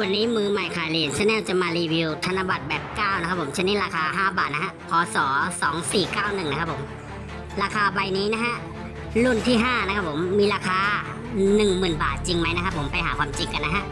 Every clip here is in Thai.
วันนี้มือใหม่ขายเหรียญชาแนลจะมารีวิว ธนบัตรแบบ 9 นะครับผมชนิดราคา 5 บาทนะฮะพศ2491 นะครับผม ราคาใบนี้นะฮะ รุ่นที่ 5 นะครับผม มีราคา 10,000 บาทจริงไหมนะครับผมไปหาความจริงกันนะฮะ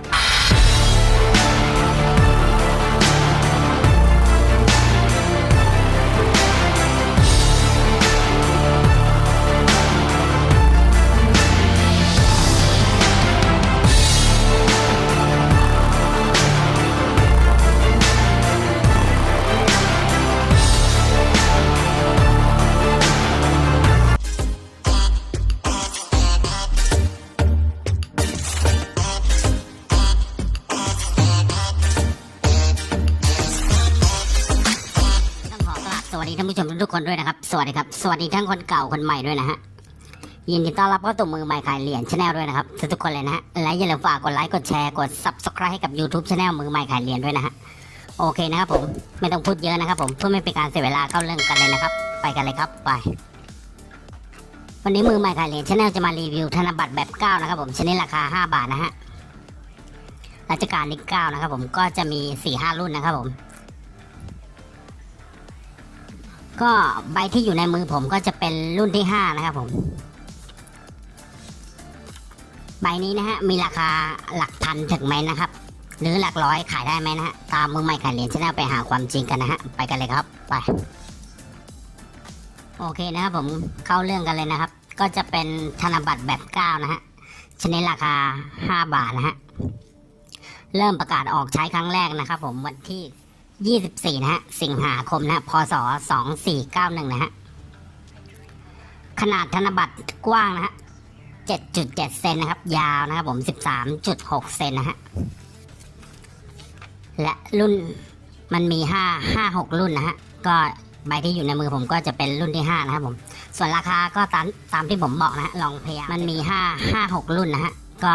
สวัสดีท่านผู้ชมทุกคนด้วยนะครับ สวัสดีครับ สวัสดีทั้งคนเก่าคนใหม่ด้วยนะฮะ ยินดีต้อนรับเข้าสู่มือใหม่ขายเหรียญชาแนลด้วยนะครับทุกคนเลยนะฮะ และอย่าลืมฝากกดไลค์ กดแชร์ กด subscribe ให้กับ YouTube Channel มือใหม่ขายเหรียญด้วยนะฮะ โอเคนะครับผม ไม่ต้องพูดเยอะนะครับผมเพื่อไม่เป็นการเสียเวลาเข้าเรื่องกันเลยนะครับ ไปกันเลยครับ ไป วันนี้มือใหม่ขายเหรียญชาแนลจะมารีวิวธนบัตรแบบ9นะครับผม ชนิดราคา 5 บาทนะฮะ รัชกาลที่9นะครับผม ก็จะมี4-5รุ่นนะครับผม ก็ใบที่อยู่ในมือผมก็จะเป็นรุ่นที่ห้านะครับผม ใบนี้นะฮะ มีราคาหลักพันถึงไหมนะครับ หรือหลักร้อยขายได้ไหมนะฮะ ตามมือใหม่ขายเหรียญชแนลไปหาความจริงกันนะฮะ ไปกันเลยครับ ไป โอเคนะครับผมเข้าเรื่องกันเลยนะครับ ก็จะเป็นธนบัตรแบบเก้านะฮะ ชนิดราคาห้าบาทนะฮะ เริ่มประกาศออกใช้ครั้งแรกนะครับผมวันที่ 24 นะฮะ สิงหาคมนะฮะพศ 2491 นะฮะ ขนาดธนบัตรกว้างนะฮะ 7.7 เซนนะครับ ยาวนะครับผม 13.6 เซนนะฮะ และรุ่นมันมี 5 5 6 รุ่นนะฮะ ก็ใบที่อยู่ในมือผมก็จะเป็นรุ่นที่ 5 นะครับผม ส่วนราคาก็ตามตามที่ผมบอกนะฮะ ลองพยายามมันมี 5 5 6 รุ่นนะฮะ ก็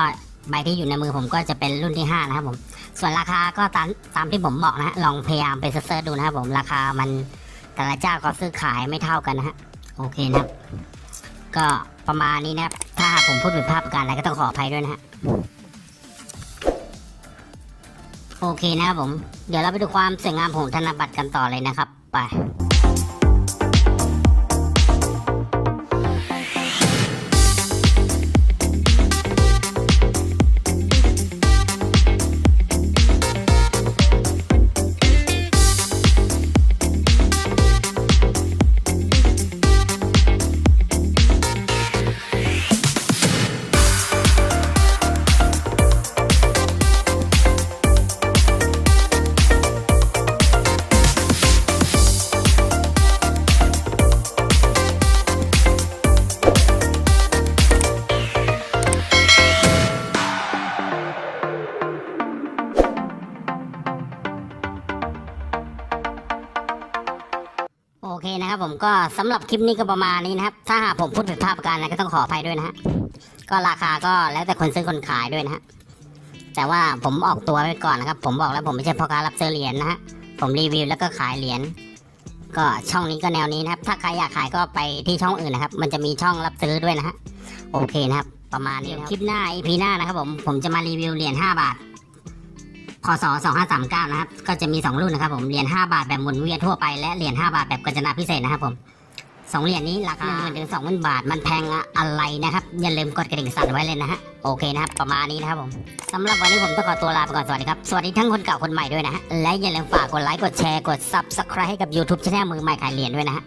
ใบที่อยู่ในมือผมก็จะเป็นรุ่นที่ 5 นะครับผม ส่วนราคาก็ตามตามที่ผมบอกนะฮะลองพยายามไปเซิร์ชดูนะครับผมราคามันแต่ละเจ้าก็ซื้อขายไม่เท่ากันนะฮะโอเคนะครับ ก็ประมาณนี้นะครับ ถ้าผมพูดผิดพลาดประการอะไรก็ต้องขออภัยด้วยนะฮะโอเคนะครับผม เดี๋ยวเราไปดูความสวยงามของธนบัตรกันต่อเลยนะครับ ไป โอเคนะครับผมก็สำหรับคลิปนี้ก็ประมาณนี้นะครับ ถ้าหากผมพูดผิดพลาดประการอะก็ต้องขออภัยด้วยนะฮะก็ราคาก็แล้วแต่คนซื้อคนขายด้วยนะฮะแต่ว่าผมออกตัวไว้ก่อนนะครับ ผมบอกแล้วผมไม่ใช่พ่อค้ารับซื้อเหรียญนะฮะผมรีวิวแล้วก็ขายเหรียญก็ช่องนี้ก็แนวนี้นะครับ ถ้าใครอยากขายก็ไปที่ช่องอื่นนะครับ มันจะมีช่องรับซื้อด้วยนะฮะโอเคนะครับ ประมาณนี้ครับคลิปหน้า EP หน้านะครับผมผมจะมารีวิวเหรียญ5บาท พศ2539 นะครับ ก็จะมี 2 รุ่นนะครับผม เหรียญ5บาทแบบหมุนเวียนทั่วไป และเหรียญ5บาทแบบกัญจนาพิเศษนะครับผมสองเหรียญนี้ราคาหมื่นถึงสองหมื่นบาท มันแพงอะไรนะครับ อย่าลืมกดกระดิ่งสั่นไว้เลยนะฮะ โอเคนะครับ ประมาณนี้นะครับผมสำหรับวันนี้ผมต้องขอตัวลาไปก่อน สวัสดีครับ สวัสดีทั้งคนเก่าคนใหม่ด้วยนะฮะ และอย่าลืมฝากกดไลค์ กดแชร์ กด subscribe ให้กับ YouTube Channel มือใหม่ขายเหรียญด้วยนะฮะ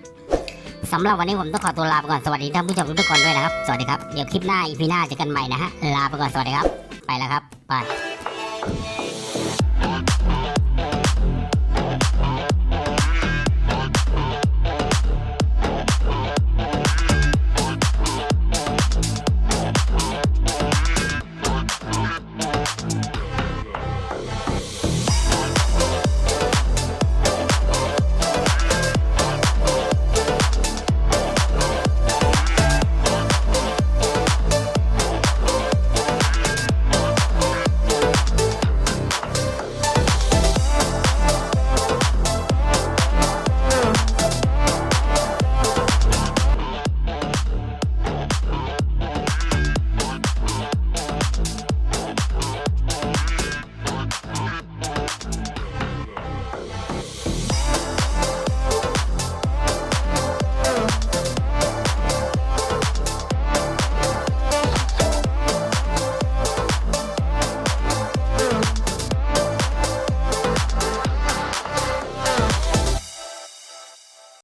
สำหรับวันนี้ผมต้องขอตัวลาไปก่อน สวัสดีท่านผู้ชมทุกคนด้วยนะครับ สวัสดีครับ เดี๋ยวคลิปหน้า EP หน้าเจอกันใหม่นะฮะ ลาไปก่อน สวัสดีครับ ไปแล้วครับ ไป